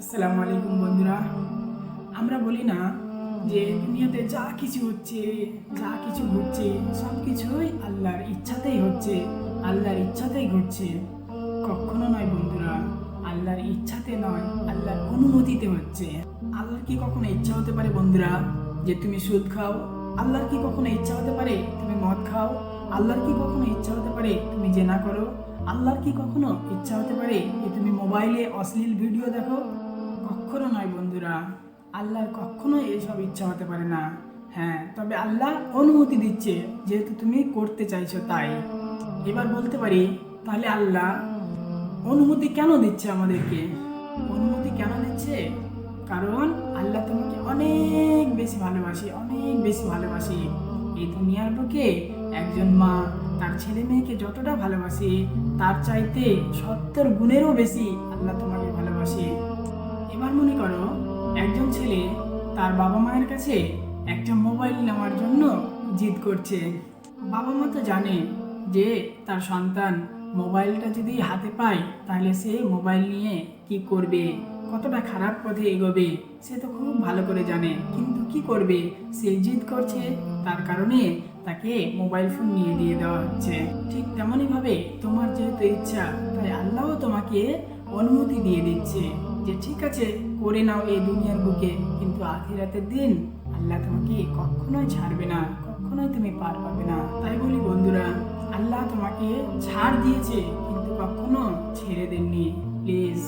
আসসালামু আলাইকুম বন্ধুরা। আমরা বলি না যে দুনিয়াতে যা কিছু হচ্ছে, যা কিছু ঘটছে সব কিছুই আল্লাহর ইচ্ছাতেই হচ্ছে, আল্লাহর ইচ্ছাতেই ঘটছে। কখনো নয় বন্ধুরা, আল্লাহর ইচ্ছাতে নয়, আল্লাহর অনুমতিতে হচ্ছে। আল্লাহর কি কখনো ইচ্ছা হতে পারে বন্ধুরা যে তুমি সুদ খাও? আল্লাহর কি কখনো ইচ্ছা হতে পারে তুমি মদ খাও? আল্লাহর কি কখনো ইচ্ছা হতে পারে তুমি জেনা করো? আল্লাহর কি কখনো ইচ্ছা হতে পারে যে তুমি মোবাইলে অশ্লীল ভিডিও দেখো? কখনো নয় বন্ধুরা, আল্লাহর কখনো এসব ইচ্ছা হতে পারে না। হ্যাঁ তবে আল্লাহ অনুমতি দিচ্ছে যেহেতু তুমি করতে চাইছো তাই। এবার বলতে পারি, তাহলে আল্লাহ অনুমতি কেন দিচ্ছে আমাদেরকে? অনুমতি কেন দিচ্ছে? কারণ আল্লাহ তোমাকে অনেক বেশি ভালোবাসি, অনেক বেশি ভালোবাসি। এই দুনিয়ার বুকে একজন মা তার ছেলে মেয়েকে যতটা ভালোবাসে, তার চাইতে সত্তর গুণেরও বেশি আল্লাহ তোমাকে ভালোবাসে। ছেলে তার বাবা মায়ের কাছে একটা মোবাইল নেওয়ার জন্য জিদ করছে। বাবা মা তো জানে যে তার সন্তান মোবাইলটা যদি হাতে পায়, তাহলে সে মোবাইল নিয়ে কি করবে? কতটা খারাপ পথে এগোবে, সে তো খুব ভালো করে জানে। কিন্তু কি করবে? সে জিদ করছে, তার কারণে তাকে মোবাইল ফোন নিয়ে দিয়ে দেওয়া হচ্ছে। ঠিক তেমনই ভাবে তোমার যেহেতু ইচ্ছা, তাই আল্লাহও তোমাকে অনুমতি দিয়ে দিচ্ছে যে, ঠিক আছে করে নাও এই দুনিয়ার বুকে। কিন্তু আখিরাতের দিন আল্লাহ তোমাকে কখনোই ছাড়বে না, কখনোই তুমি পার পাবে না। তাই বলি বন্ধুরা, আল্লাহ তোমাকে ছাড় দিয়েছে, কিন্তু কখনো ছেড়ে দেননি। প্লিজ,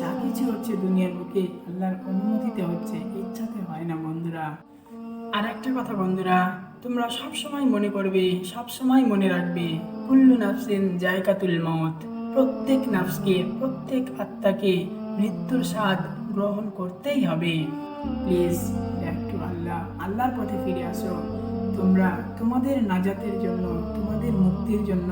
যা কিছু হচ্ছে দুনিয়ার বুকে আল্লাহর অনুমতিতে হচ্ছে, ইচ্ছাতে হয় না বন্ধুরা। আর একটা কথা বন্ধুরা, তোমরা সব সময় মনে করবে সব সময় মনে রাখবে, কুল্লু নাফসিন জায়কাতুল মত প্রত্যেক নাফসকে, প্রত্যেক আত্মাকে মৃত্যুর স্বাদ গ্রহণ করতেই হবে। Please, back to Allah. আল্লাহর পথে ফিরে আসো। তোমরা তোমাদের নাজাতের জন্য, তোমাদের মুক্তির জন্য